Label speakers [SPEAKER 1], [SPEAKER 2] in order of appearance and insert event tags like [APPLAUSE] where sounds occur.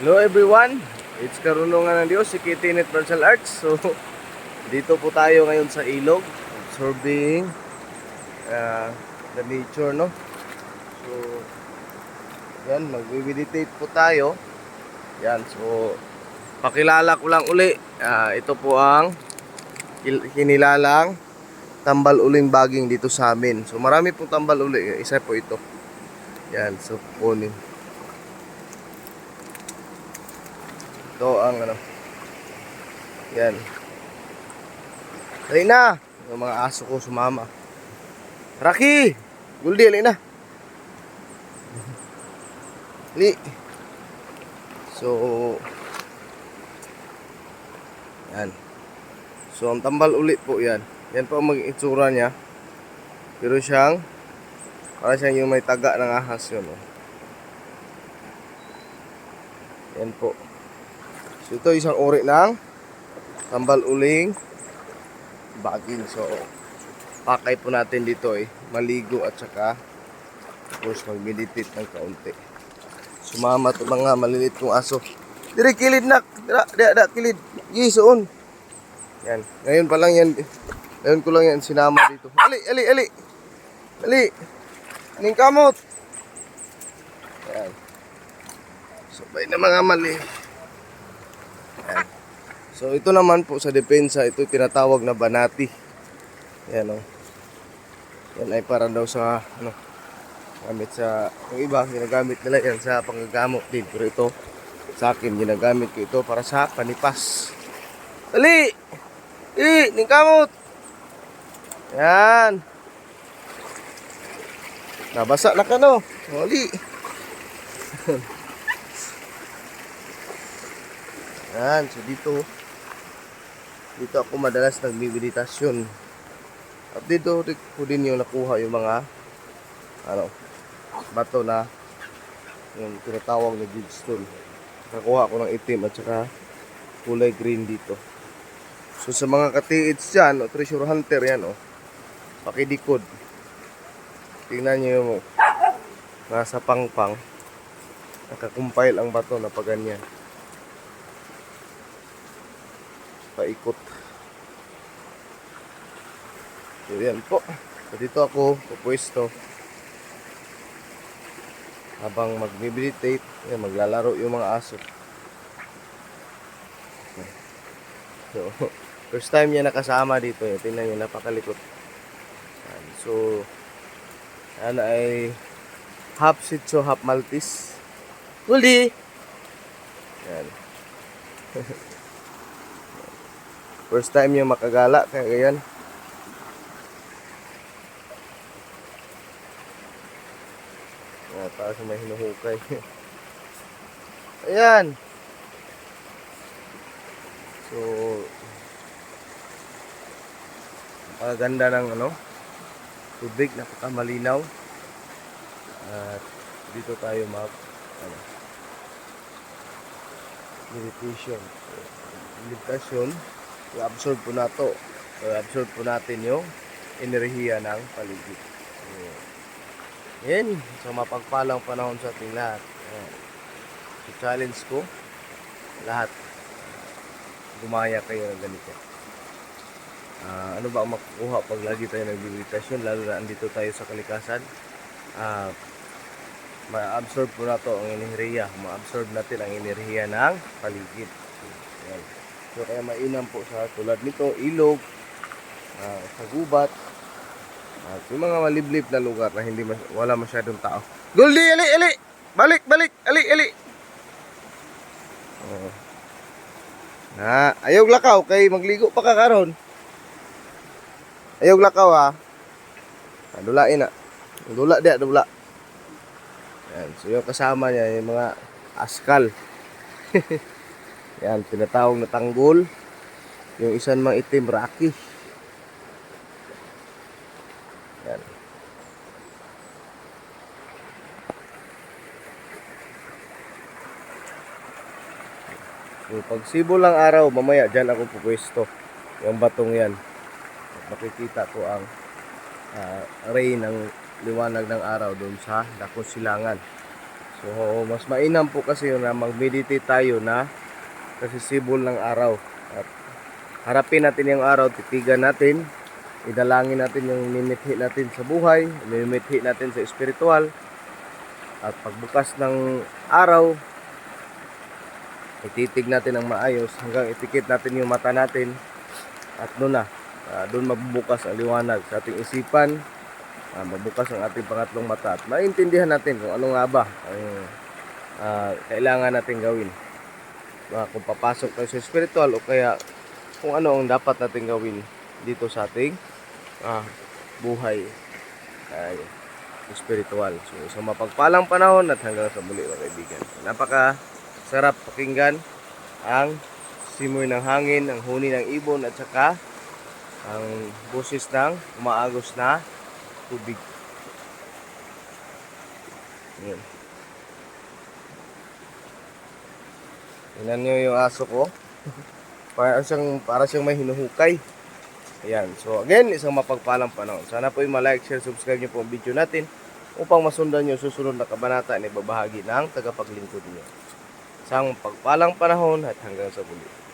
[SPEAKER 1] Hello everyone, it's Karunungan ng Diyos, si Kitinet Martial Arts. So, [LAUGHS] dito po tayo ngayon sa ilog, observing uh, the nature, no? So, yan, mag-meditate po tayo. Yan, so, pakilala ko lang uli. Ah, ito po ang kinilalang tambal uling baging dito sa amin. So, marami pong tambal uli. Isa po ito. Yan, so, kunin. Ito ang ano. Yan. Dali na. Yung mga aso ko sumama. Rocky! Guldi, dali na. Dali. So, yan. So, ang tambal ulit po yan. Yan po ang maging itsura niya. Pero siyang, para siyang yung may taga ng ahas yun. Oh. Yan po. Ito isang uri ng tambal uling baging. So, pakay po natin dito eh. Maligo at saka tapos mag-meditate ng kaunti. Sumama to mga malilit kong aso. Dire kilid nak. Dira, dira, dira kilid. Gisoon. Yan. Ngayon pa lang yan. Ngayon ko lang yan sinama dito. Ali, ali, ali. Ali. Aning kamot. Yan. Sabay na mga mali. So ito naman po sa depensa, ito tinatawag na banati. Yan o. Yan ay para daw sa ano, gamit sa, yung iba ginagamit nila yan sa panggagamot din. Pero ito, sa akin ginagamit ko ito para sa panipas. Dali! Dali! Ningkamot! Yan! Nabasa na ka no? Dali! [LAUGHS] Yan, so dito dito ako madalas nagmimeditasyon. At dito ko din yung nakuha yung mga ano bato na yung tinatawag na jigstone. Nakuha ko ng itim at saka kulay green dito. So sa mga katiits dyan, o treasure hunter yan o, pakidikod. Tingnan nyo yung nasa pangpang, nakakumpile ang bato na paganyan. Paikot. So yan po. So dito ako pupwesto. Habang mag-meditate, yan, maglalaro yung mga aso. So, [LAUGHS] first time niya nakasama dito. Yan. Tingnan niyo, napakalikot. Yan. So, yan ay half Shih Tzu, half Maltese. Goldie! Yan. [LAUGHS] First time niya makagala kaya ganyan. Sa may hinuhukay. [LAUGHS] Ayan. So, napakaganda ng ano, tubig, napakamalinaw. At dito tayo mag, ano, meditation. Meditation, i-absorb po nato. I-absorb po natin yung enerhiya ng paligid. Yan. So, mapagpalang panahon sa ating lahat. Ayan. So, challenge ko, lahat, gumaya kayo ng ganito. Ah, ano ba ang makukuha pag lagi tayo nag-meditation, lalo na andito tayo sa kalikasan? Ah, ma-absorb po nato ang enerhiya. Ma-absorb natin ang enerhiya ng paligid. Yan. So kaya mainam po sa tulad nito, ilog, ah, sa gubat, at yung mga maliblib na lugar na hindi mas, wala masyadong tao. Goldie, ali, ali! Balik, balik, ali, ali! Oh. Na, ayaw lakaw kay magligo pa ka karon. Ayaw lakaw ha. Ah, dulain na. Dula dia, dula. Yan, so yung kasama niya yung mga askal. [LAUGHS] Yan, tinatawag na tanggol. Yung isa namang itim, Rocky. Yan. So, pag sibo lang araw, mamaya dyan ako pupwesto. Yung batong yan. Makikita ko ang ah, ray ng liwanag ng araw doon sa Dakos Silangan. So, mas mainam po kasi yun na mag-meditate tayo na kasi sibol ng araw. At harapin natin yung araw, titigan natin, idalangin natin yung nimithi natin sa buhay, nimithi natin sa espiritual. At pagbukas ng araw, ititig natin ang maayos hanggang itikit natin yung mata natin at doon na, ah, doon mabubukas ang liwanag sa ating isipan, ah, mabukas ang ating pangatlong mata at maintindihan natin kung ano nga ba ang ah, kailangan natin gawin. Ah, kung papasok tayo sa spiritual o kaya kung ano ang dapat natin gawin dito sa ating ah, buhay ay spiritual. So, isang mapagpalang panahon at hanggang sa muli mga kaibigan. Napaka sarap pakinggan ang simoy ng hangin, ang huni ng ibon at saka ang boses ng umaagos na tubig. Yan. Tingnan nyo yung aso ko. Para siyang, para siyang may hinuhukay. Ayan. So again, isang mapagpalang panahon. Sana po yung ma-like, share, subscribe nyo po ang video natin upang masundan nyo susunod na kabanata na ibabahagi ng tagapaglingkod nyo. Isang pagpalang panahon at hanggang sa muli.